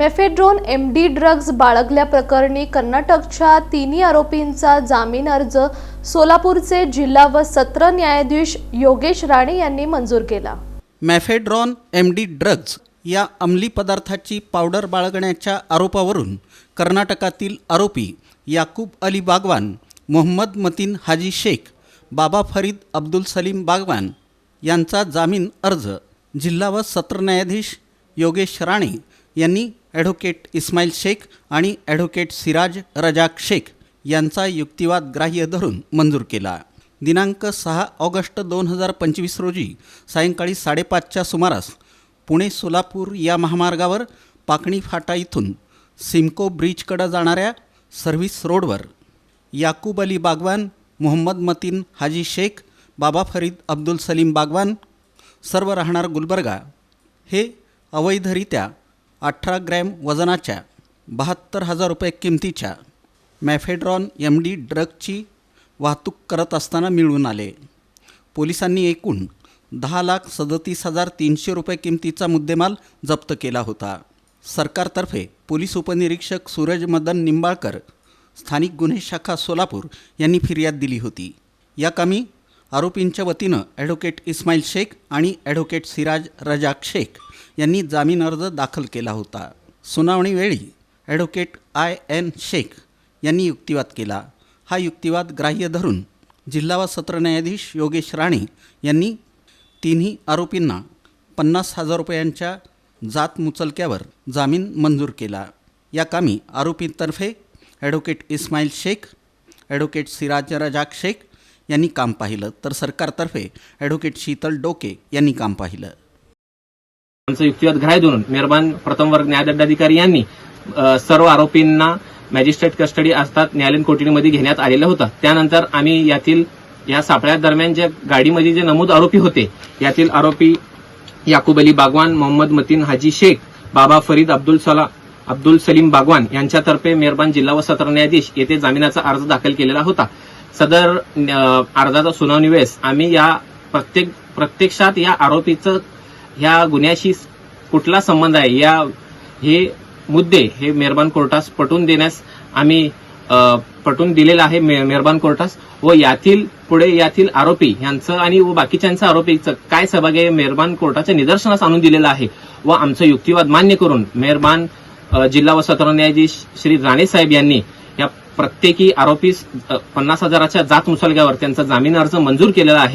Mephedrone M D drugs बाळगल्याप्रकरणी कर्नाटकच्या तिन्ही आरोपींचा जामीन अर्ज सोलापूरचे जिल्हा व सत्र न्यायाधीश योगेश राणे यांनी मंजूर केला. मॅफेड्रॉन एम डी ड्रग्ज या अंमली पदार्थाची पावडर बाळगण्याच्या आरोपावरून कर्नाटकातील आरोपी याकूब अली बागवान मोहम्मद मतीन हाजी शेख बाबा फरीद अब्दुल सलीम बागवान यांचा जामीन अर्ज जिल्हा व सत्र न्यायाधीश योगेश राणे यांनी ॲडव्होकेट इस्माईल शेख आणि ॲडव्होकेट सिराज रजाक शेख यांचा युक्तिवाद ग्राह्य धरून मंजूर केला. दिनांक सहा ऑगस्ट दोन हजार पंचवीस रोजी सायंकाळी साडेपाचच्या सुमारास पुणे सोलापूर या महामार्गावर पाकणी फाटा इथून सिमको ब्रिजकडं जाणाऱ्या सर्व्हिस रोडवर याकूब अली बागवान मोहम्मद मतीन हाजी शेख बाबा फरीद अब्दुल सलीम बागवान सर्व राहणार गुलबर्गा हे अवैधरित्या अठरा ग्रॅम वजनाच्या बहात्तर हजार रुपये किमतीच्या मॅफेड्रॉन एम डी ड्रगची वाहतूक करत असताना मिळून आले. पोलिसांनी एकूण दहा लाख सदतीस हजार तीनशे रुपये किमतीचा मुद्देमाल जप्त केला होता. सरकारतर्फे पोलीस उपनिरीक्षक सूरज मदन निंबाळकर स्थानिक गुन्हे शाखा सोलापूर यांनी फिर्याद दिली होती. या कामी आरोपींच्या वतीनं ॲडव्होकेट इस्माईल शेख आणि ॲडव्होकेट सिराज रजाक शेख यांनी जामीन अर्ज दाखल केला होता. सुनावणीवेळी ॲडव्होकेट आय एन शेख यांनी युक्तिवाद केला. हा युक्तिवाद ग्राह्य धरून जिल्हा व सत्र न्यायाधीश योगेश राणे यांनी तिन्ही आरोपींना पन्नास हजार रुपयांच्या जात मुचलक्यावर जामीन मंजूर केला. या कामी आरोपींतर्फे ॲडव्होकेट इस्माईल शेख ॲडव्होकेट सिराज रजाक शेख यांनी काम पाहिलं. तर सरकारतर्फे ॲडव्होकेट शीतल डोके यांनी काम पाहिलं. आमचं युक्तिवाद ग्राह्य धरून मेहरबान प्रथम वर्ग न्यायदंडाधिकारी यांनी सर्व आरोपींना मॅजिस्ट्रेट कस्टडी असतात न्यायालयीन कोठडीमध्ये घेण्यात आलेलं होतं. त्यानंतर आम्ही यातील या सापळ्या दरम्यान ज्या गाडीमध्ये जे नमूद आरोपी होते यातील आरोपी याकूब अली बागवान मोहम्मद मतीन हाजी शेख बाबा फरीद अब्दुल सला अब्दुल सलीम बागवान यांच्यातर्फे मेहरबान जिल्हा व सत्र न्यायाधीश येथे जामिनाचा अर्ज दाखल केलेला होता. सदर अर्जाचा सुनावणी वेळेस आम्ही या प्रत्येक प्रत्यक्षात या आरोपीचं ह्या गुन्ह्याशी कुठला संबंध आहे? या हे मुद्दे हे मेहरबान कोर्टास पटवून देण्यास आम्ही पटून पटवून दिलेलं आहे मे- मेहरबान कोर्टास. व यातील पुढे यातील आरोपी यांचं आणि व बाकीच्यांचं आरोपीचं काय सहभाग आहे मेहरबान कोर्टाच्या निदर्शनास आणून दिलेलं आहे. व आमचं युक्तिवाद मान्य करून मेहरबान जिल्हा व सत्र न्यायाधीश श्री राणे साहेब यांनी या प्रत्येकी आरोपीस पन्नास हजाराच्या जात मुसलग्यावर त्यांचा जामीन अर्ज मंजूर केलेला आहे.